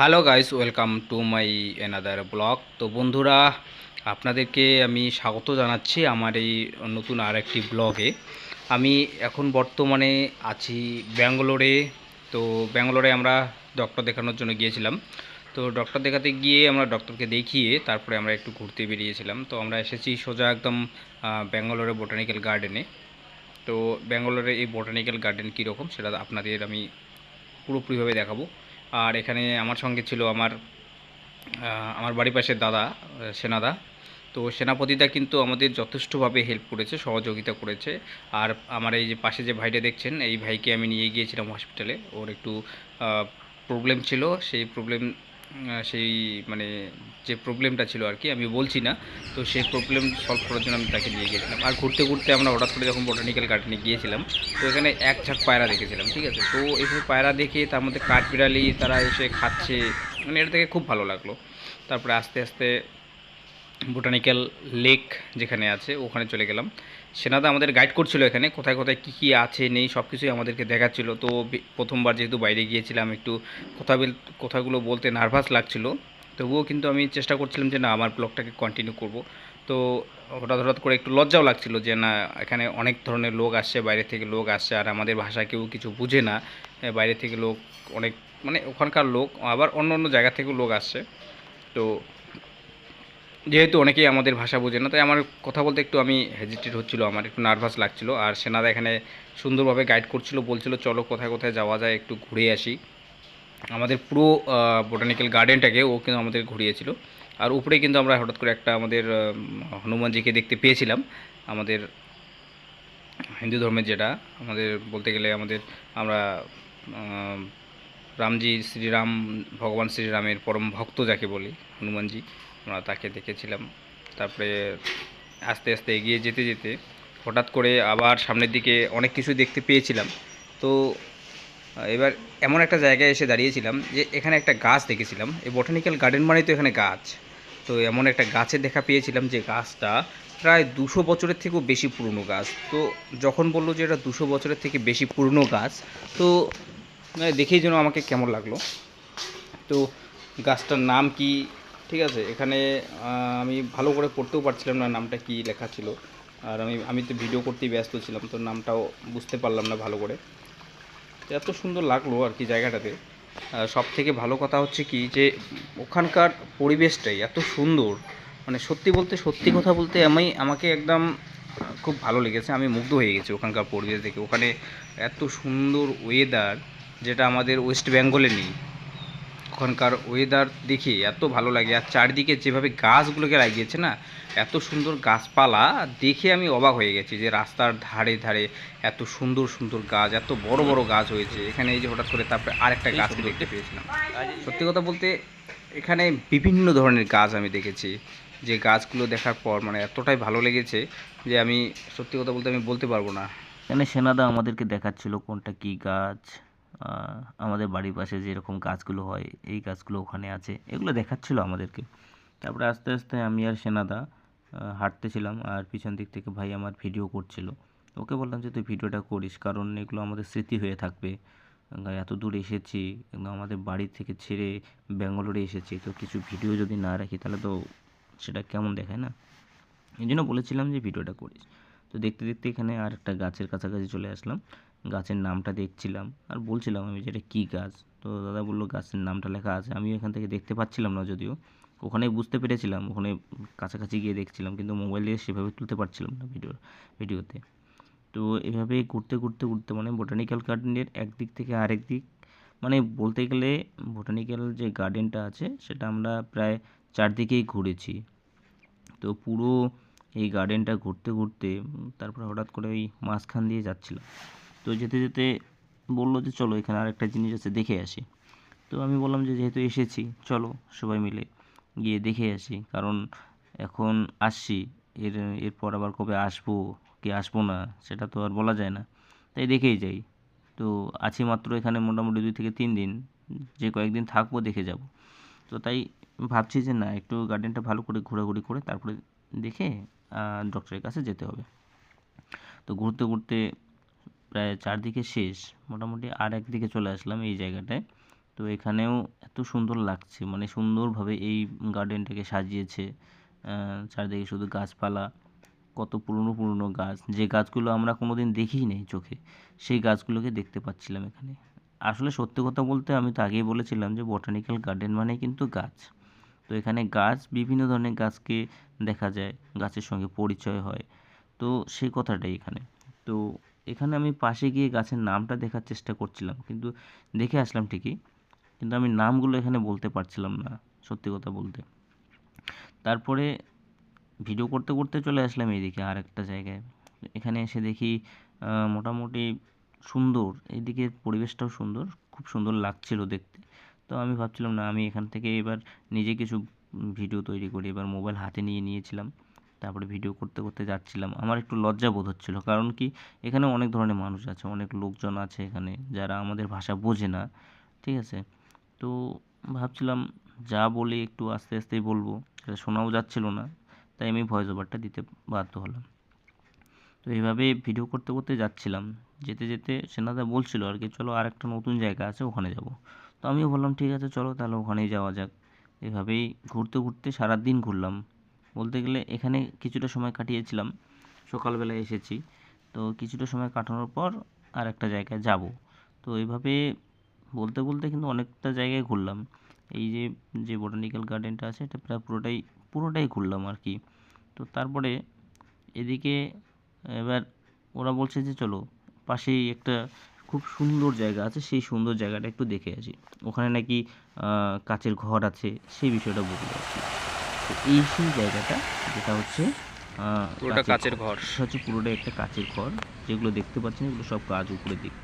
Hello guys welcome to my another blog তো বন্ধুরা, আপনাদেরকে আমি স্বাগত জানাচ্ছি আমার এই নতুন আর একটি ব্লগে আমি এখন বর্তমানে আছি ব্যাঙ্গালোরে। তো ব্যাঙ্গালোরে আমরা ডক্টর দেখানোর জন্য গিয়েছিলাম। তো ডক্টর দেখাতে গিয়ে আমরা ডক্টরকে দেখিয়ে তারপরে আমরা একটু ঘুরতে বেরিয়েছিলাম। তো আমরা এসেছি সোজা একদম ব্যাঙ্গালোরে বোটানিক্যাল গার্ডেনে তো ব্যাঙ্গালোরে এই বোটানিক্যাল গার্ডেন কীরকম সেটা আপনাদের আমি পুরোপুরিভাবে দেখাবো। আর এখানে আমার সঙ্গে ছিল আমার আমার বাড়ির পাশের দাদা সেনাদা। তো সেনাপতিদা কিন্তু আমাদের যথেষ্টভাবে হেল্প করেছে, সহযোগিতা করেছে। আর আমার এই যে পাশে যে ভাইটা দেখছেন, এই ভাইকে আমি নিয়ে গিয়েছিলাম হসপিটালে ওর একটু প্রবলেম ছিল। সেই প্রবলেম সেই মানে যে প্রবলেমটা ছিল আর কি, আমি বলছি না। তো সেই প্রবলেম সলভ করার জন্য আমি তাকে নিয়ে গিয়েছিলাম। আর ঘুরতে ঘুরতে আমরা হঠাৎ করে যখন বোটানিক্যাল গার্ডেনে গিয়েছিলাম, তো এখানে এক ঝাঁক পায়রা দেখেছিলাম, ঠিক আছে? তো এইভাবে পায়রা দেখে তার মধ্যে কাঠবিড়ালি তারা এসে খাচ্ছে মানে এটা থেকে খুব ভালো লাগল। তারপরে আস্তে আস্তে বোটানিক্যাল লেক যেখানে আছে, ওখানে চলে গেলাম। সেনাদা আমাদের গাইড করছিল এখানে, কোথায় কোথায় কী কী আছে, নেই সব কিছুই আমাদেরকে দেখাচ্ছিল। তো প্রথমবার যেহেতু বাইরে গিয়েছিলাম, একটু কথা কথাগুলো বলতে নার্ভাস লাগছিল। তবুও কিন্তু আমি চেষ্টা করছিলাম যে না, আমার ব্লগটাকে কন্টিনিউ করব। তো হঠাৎ হঠাৎ করে একটু লজ্জাও লাগছিল যে না, এখানে অনেক ধরনের লোক আসছে, বাইরে থেকে লোক আসছে, আর আমাদের ভাষা কেউ কিছু বুঝে না। বাইরে থেকে লোক অনেক মানে ওখানকার লোক, আবার অন্য অন্য জায়গা থেকেও লোক আসছে। তো যেহেতু অনেকেই আমাদের ভাষা বোঝে না, তাই আমার কথা বলতে একটু আমি হেজিটেট হচ্ছিল, আমার একটু নার্ভাস লাগছিল। আর সেনাদা এখানে সুন্দরভাবে গাইড করছিল, বলছিল, চলো কোথায় কোথায় যাওয়া যায়, একটু ঘুরে আসি। আমাদের পুরো বোটানিক্যাল গার্ডেনটাকে ও কিন্তু আমাদের ঘুরিয়েছিল। আর উপরে কিন্তু আমরা হঠাৎ করে একটা আমাদের হনুমানজিকে দেখতে পেয়েছিলাম। আমাদের হিন্দু ধর্মের যেটা, আমাদের বলতে গেলে আমাদের, আমরা রামজি, শ্রীরাম, ভগবান শ্রীরামের পরম ভক্ত যাকে বলি, হনুমানজি। আমরা তাকে দেখেছিলাম। তারপরে আস্তে আস্তে এগিয়ে যেতে যেতে হঠাৎ করে আবার সামনের দিকে অনেক কিছু দেখতে পেয়েছিলাম। তো এবার এমন একটা জায়গায় এসে দাঁড়িয়েছিলাম যে এখানে একটা গাছ দেখেছিলাম। এই বটানিক্যাল গার্ডেন মানেই তো এখানে গাছ। তো এমন একটা গাছের দেখা পেয়েছিলাম যে গাছটা প্রায় দুশো বছরের থেকেও বেশি পুরনো গাছ। তো যখন বলল যে এটা দুশো বছরের থেকে বেশি পুরনো গাছ, তো দেখেই যেন আমাকে কেমন লাগল। তো গাছটার নাম কি? ঠিক আছে, এখানে আমি ভালো করে পড়তেও পারছিলাম না নামটা কি লেখা ছিল। আর আমি আমি তো ভিডিও করতেই ব্যস্ত ছিলাম, তো নামটাও বুঝতে পারলাম না ভালো করে। এত সুন্দর লাগল আর কি জায়গাটাতে। সব থেকে ভালো কথা হচ্ছে কি যে, ওখানকার পরিবেশটাই এত সুন্দর। মানে সত্যি বলতে, সত্যি কথা বলতে আমি, আমাকে একদম খুব ভালো লেগেছে। আমি মুগ্ধ হয়ে গেছি ওখানকার পরিবেশ দেখে। ওখানে এত সুন্দর ওয়েদার যেটা আমাদের ওয়েস্ট বেঙ্গলে নেই। ওখানকার ওয়েদার দেখে এত ভালো লাগে। আর চারদিকে যেভাবে গাছগুলোকে লাগিয়েছে না এত সুন্দর গাছপালা দেখে আমি অবাক হয়ে গেছি যে রাস্তার ধারে ধারে এত সুন্দর সুন্দর গাছ এত বড় বড় গাছ হয়েছে। এখানে এই যে হঠাৎ করে তারপরে আরেকটা গাছকে দেখতে পেয়েছিলাম। সত্যি কথা বলতে এখানে বিভিন্ন ধরনের গাছ আমি দেখেছি। যে গাছগুলো দেখার পর মানে এতটাই ভালো লেগেছে যে আমি সত্যি কথা বলতে আমি বলতে পারব না। এখানে সেনাদা আমাদেরকে দেখাচ্ছিল কোনটা কি গাছ। আমাদের বাড়ির পাশে যেরকম গাছগুলো হয়, এই গাছগুলো ওখানে আছে। এগুলো দেখাচ্ছিল আমাদেরকে। তারপরে আস্তে আস্তে আমি আর সেনাদা হাঁটতেছিলাম আর পিছন দিক থেকে ভাই আমার ভিডিও করছিল। ওকে বললাম যে, তুই ভিডিওটা করিস, কারণ এগুলো আমাদের স্মৃতি হয়ে থাকবে। এত দূর এসেছি একদম আমাদের বাড়ি থেকে ছেড়ে ব্যাঙ্গালোরে এসেছি। তো কিছু ভিডিও যদি না রাখি, তাহলে তো সেটা কেমন দেখায় না? এই জন্য বলেছিলাম যে, ভিডিওটা করিস। তো দেখতে দেখতে এখানে আর একটা গাছের কাছাকাছি চলে আসলাম। গাছের নামটা দেখছিলাম আর বলছিলাম আমি যে এটা কী গাছ? তো দাদা বলল গাছের নামটা লেখা আছে। আমি এখান থেকে দেখতে পাচ্ছিলাম না যদিও। ওখানে বুঝতে পেরেছিলাম, ওখানে কাছাকাছি গিয়ে দেখছিলাম কিন্তু মোবাইল দিয়ে সেভাবে তুলতে পারছিলাম না ভিডিও ভিডিওতে তো এভাবে ঘুরতে ঘুরতে ঘুরতে মানে বোটানিক্যাল গার্ডেনের একদিক থেকে আরেক দিক মানে বলতে গেলে বোটানিক্যাল যে গার্ডেনটা আছে সেটা আমরা প্রায় চারদিকেই ঘুরেছি। তো পুরো এই গার্ডেনটা ঘুরতে ঘুরতে তারপরে হঠাৎ করে ওই মাঝখান দিয়ে যাচ্ছিলাম। তো যেতে যেতে বলল যে, চলো, এখানে আরেকটা জিনিস আছে, দেখে আসি। তো আমি বললাম যে, যেহেতু এসেছি, চলো, সবাই মিলে গিয়ে দেখে আসি। কারণ এখন আসছি, এর, এরপর আবার কবে আসব, কি আসব না, সেটা তো আর বলা যায় না। তাই দেখেই যাই। তো আছি মাত্র এখানে মোটামুটি দুই থেকে তিন দিন, যে কয়েকদিন থাকব, দেখে যাব। তো তাই ভাবছি যে, না, একটু গার্ডেনটা ভালো করে ঘোরাঘুরি করে তারপরে দেখে ডক্টরের কাছে যেতে হবে। তো ঘুরতে ঘুরতে প্রায় চারদিকে শেষ। মোটামুটি আর একদিকে চলে আসলাম এই জায়গাটায়। তো এখানেও এত সুন্দর লাগছে মানে সুন্দরভাবে এই গার্ডেনটাকে সাজিয়েছে। চারদিকে শুধু গাছপালা, কত পুরনো পুরনো গাছ। যে গাছগুলো আমরা কোনোদিন দেখিই নেই চোখে, সেই গাছগুলোকে দেখতে পাচ্ছিলাম এখানে। আসলে সত্যি কথা বলতে আমি তো আগেই বলেছিলাম যে বটানিক্যাল গার্ডেন মানে কিন্তু গাছ। তো এখানে গাছ, বিভিন্ন ধরনের গাছকে দেখা যায়, গাছের সঙ্গে পরিচয় হয়। তো সেই কথাটাই এখানে। তো এখানে আমি পাশে গিয়ে গাছের নামটা দেখার চেষ্টা করছিলাম, কিন্তু দেখে আসলাম ঠিকই, কিন্তু আমি নামগুলো এখানে বলতে পারছিলাম না, সত্যি কথা বলতে। তারপরে ভিডিও করতে করতে চলে আসলাম এইদিকে আর একটা জায়গায়। এখানে এসে দেখি মোটামুটি সুন্দর, এইদিকে পরিবেশটাও সুন্দর, খুব সুন্দর লাগছিল দেখতে। তো আমি ভাবছিলাম না, আমি এখান থেকে এবার নিজে কিছু ভিডিও তৈরি করি, এবার মোবাইল হাতে নিয়ে নিয়েছিলাম। তারপরে ভিডিও করতে করতে যাচ্ছিলাম। আমার একটু লজ্জা বোধ হচ্ছিল। কারণ কি? এখানে অনেক ধরনের মানুষ আছে, অনেক লোকজন আছে এখানে যারা আমাদের ভাষা বোঝে না। ঠিক আছে? তো ভাবছিলাম, যা বলি একটু আস্তে আস্তেই বলব। সেটা শোনাও যাচ্ছিল না, তাই আমি ভয়েস ওভারটা দিতে বাধ্য হলাম। তো এইভাবে ভিডিও করতে করতে যাচ্ছিলাম। যেতে যেতে সেনাদা বলছিল আর কি, চলো আর একটা নতুন জায়গা আছে, ওখানে যাব। তো আমিও বললাম, ঠিক আছে, চলো তাহলে ওখানেই যাওয়া যাক। এভাবেই ঘুরতে ঘুরতে সারা দিন ঘুরলাম। বলতে গেলে এখানে কিছুটা সময় কাটিয়েছিলাম। সকালবেলায় এসেছি। তো কিছুটা সময় কাটানোর পর আর একটা জায়গায় যাব। তো এইভাবে বলতে বলতে কিন্তু অনেকটা জায়গায় ঘুরলাম। এই যে যে বোটানিক্যাল গার্ডেনটা আছে, এটা প্রায় পুরোটাই পুরোটাই ঘুরলাম আর কি তো তারপরে এদিকে এবার ওরা বলছে যে, চলো, পাশেই একটা খুব সুন্দর জায়গা আছে, সেই সুন্দর জায়গাটা একটু দেখে আসি। ওখানে নাকি কাচের ঘর আছে, সেই বিষয়টা কি তো এই সেই জায়গাটা যেটা হচ্ছে পুরোটা কাচের ঘর। হচ্ছে পুরোটাই একটা কাচের ঘর যেগুলো দেখতে পাচ্ছেন এগুলো সব কাজ উপরে দিক।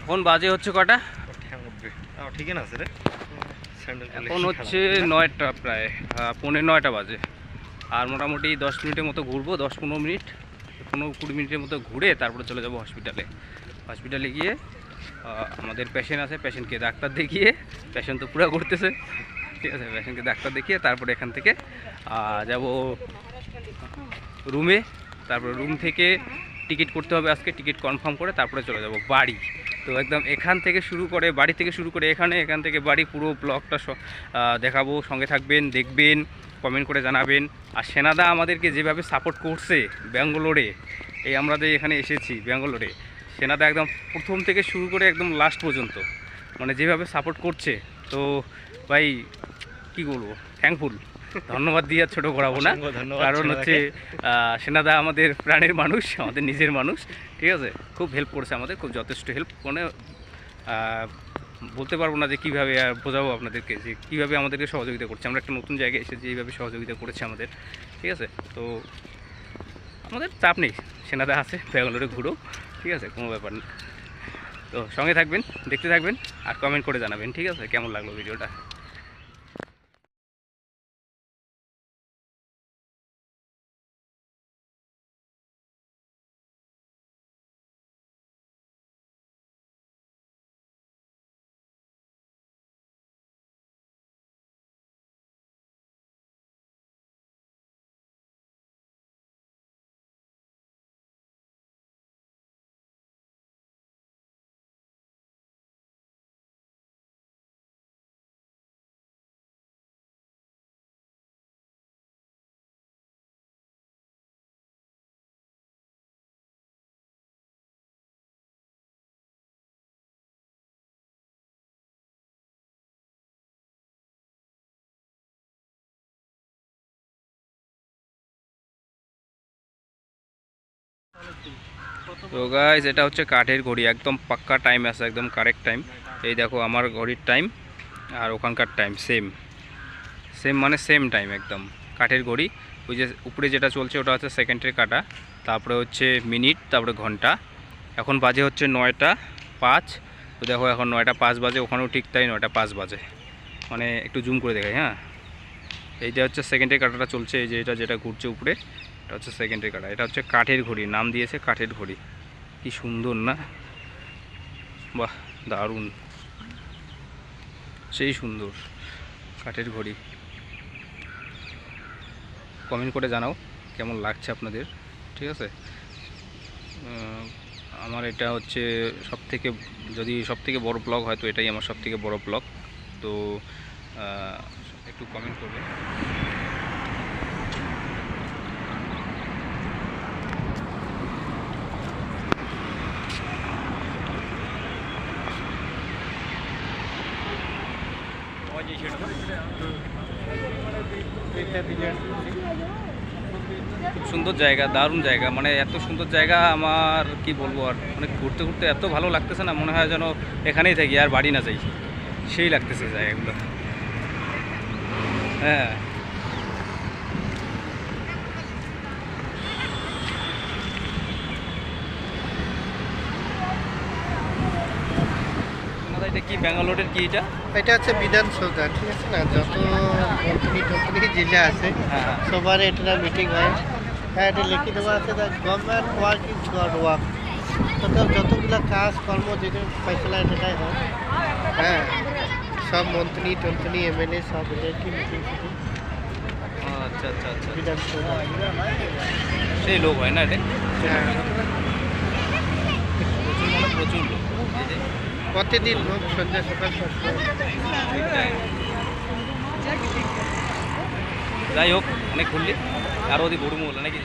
এখন বাজে হচ্ছে কটা? ঠিকই না আছে রে। এখন হচ্ছে নয়টা প্রায় আহ, পৌনে নয়টা বাজে। আর মোটামুটি দশ মিনিটের মতো ঘুরবো দশ পনেরো মিনিট পনেরো কুড়ি মিনিটের মতো ঘুরে তারপরে চলে যাব হসপিটালে হসপিটালে গিয়ে আমাদের পেশেন্ট আছে পেশেন্টকে ডাক্তার দেখিয়ে পেশেন্ট তো পুরো করতেছে ঠিক আছে পেশেন্টকে ডাক্তার দেখিয়ে তারপরে এখান থেকে যাব রুমে তারপরে রুম থেকে টিকিট করতে হবে আজকে টিকিট কনফার্ম করে তারপরে চলে যাব বাড়ি। তো একদম এখান থেকে শুরু করে, বাড়ি থেকে শুরু করে এখানে, এখান থেকে বাড়ি পুরো ব্লগটা দেখাবো, সঙ্গে থাকবেন, দেখবেন কমেন্ট করে জানাবেন। আর সেনাদা আমাদেরকে যেভাবে সাপোর্ট করছে ব্যাঙ্গালোরে, এই আমরা এখানে এসেছি ব্যাঙ্গালোরে সেনাদা একদম প্রথম থেকে শুরু করে একদম লাস্ট পর্যন্ত। মানে যেভাবে সাপোর্ট করছে তো ভাই কি বলব? থ্যাঙ্কফুল ধন্যবাদ দিয়ে আর ছোটো করাবো না। কারণ হচ্ছে সেনাদা আমাদের প্রাণের মানুষ আমাদের নিজের মানুষ ঠিক আছে? খুব হেল্প করছে আমাদের খুব যথেষ্ট হেল্প মানে বলতে পারব না যে কীভাবে আর বোঝাবো আপনাদেরকে যে কীভাবে আমাদেরকে সহযোগিতা করছে। আমরা একটা নতুন জায়গায় এসেছি এইভাবে সহযোগিতা করেছে আমাদের ঠিক আছে? তো আমাদের চাপ নেই। সেনাদা আছে ব্যাঙ্গালোরে ঘুরো ঠিক আছে, কোনো ব্যাপার না। তো সঙ্গে থাকবেন, দেখতে থাকবেন আর কমেন্ট করে জানাবেন, ঠিক আছে? কেমন লাগল ভিডিওটা? তো গাইজ এটা হচ্ছে কাঠের ঘড়ি, একদম পাক্কা টাইম আছে, একদম কারেক্ট টাইম এই দেখো আমার ঘড়ির টাইম আর ওখানকার টাইম সেম সেম মানে সেম টাইম একদম। কাঠের ঘড়ি, ওই যে উপরে যেটা চলছে ওটা হচ্ছে সেকেন্ডের কাটা, তারপরে হচ্ছে মিনিট তারপরে ঘণ্টা। এখন বাজে হচ্ছে নয়টা পাঁচ। তো দেখো এখন নয়টা পাঁচ বাজে, ওখানেও ঠিক তাই নয়টা পাঁচ বাজে। মানে একটু জুম করে দেখাই হ্যাঁ? এইটা হচ্ছে সেকেন্ডের কাটাটা চলছে, এই যে এটা যেটা ঘুরছে উপরে এটা হচ্ছে সেকেন্ডের কাটা। এটা হচ্ছে কাঠের ঘড়ি, নাম দিয়েছে কাঠের ঘড়ি। কি সুন্দর না? বাহ, দারুণ। সেই সুন্দর, কাঠের ঘড়ি। কমেন্ট করে জানাও, কেমন লাগছে আপনাদের? ঠিক আছে? আমার এটা হচ্ছে সব থেকে যদি সব থেকে বড় ব্লগ হয়, তো এটাই আমার সব থেকে বড় ব্লগ তো একটু কমেন্ট করবেন। খুব সুন্দর জায়গা, দারুণ জায়গা। মানে এত সুন্দর জায়গা আমার, কি বলব আর? মানে ঘুরতে ঘুরতে এত ভালো লাগতেছে না, মনে হয় যেন এখানেই থাকি আর বাড়ি না যাই। সেই লাগতেছে জায়গাগুলো। হ্যাঁ দাদা, এটা কি ব্যাঙ্গালোরের কি এটা? এটা হচ্ছে বিধানসৌধা ঠিক আছে না? যত মন্ত্রী টন্ত্রী জেলা আছে হ্যাঁ। হ্যাঁ সবার এটা মিটিং হয়। হ্যাঁ এটা লিখে দেওয়া আছে government work is God work অর্থাৎ যতগুলো কাজ কর্ম যেটা ফেসলা এটাই হয়। হ্যাঁ সব মন্ত্রী টন্ত্রী এমএলএ সব এদেরকে মিটিং ফিটিং ও, আচ্ছা আচ্ছা আচ্ছা। বিধানসৌধা সেই লোক হয় না এটা হ্যাঁ। প্রচুর মানে প্রচুর লোক। এই যে প্রতিদিন লোক সন্ধ্যা সকাল যাই হোক অনেক ঘুরলি। আরও ওদি ঘুরবো মহল নাকি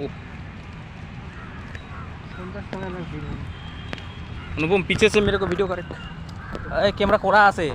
ও সন্ধ্যার সময় না ভিড় হয়। अनुपम पीछे से मेरे को वीडियो करे अरे कैमरा कोरा আছে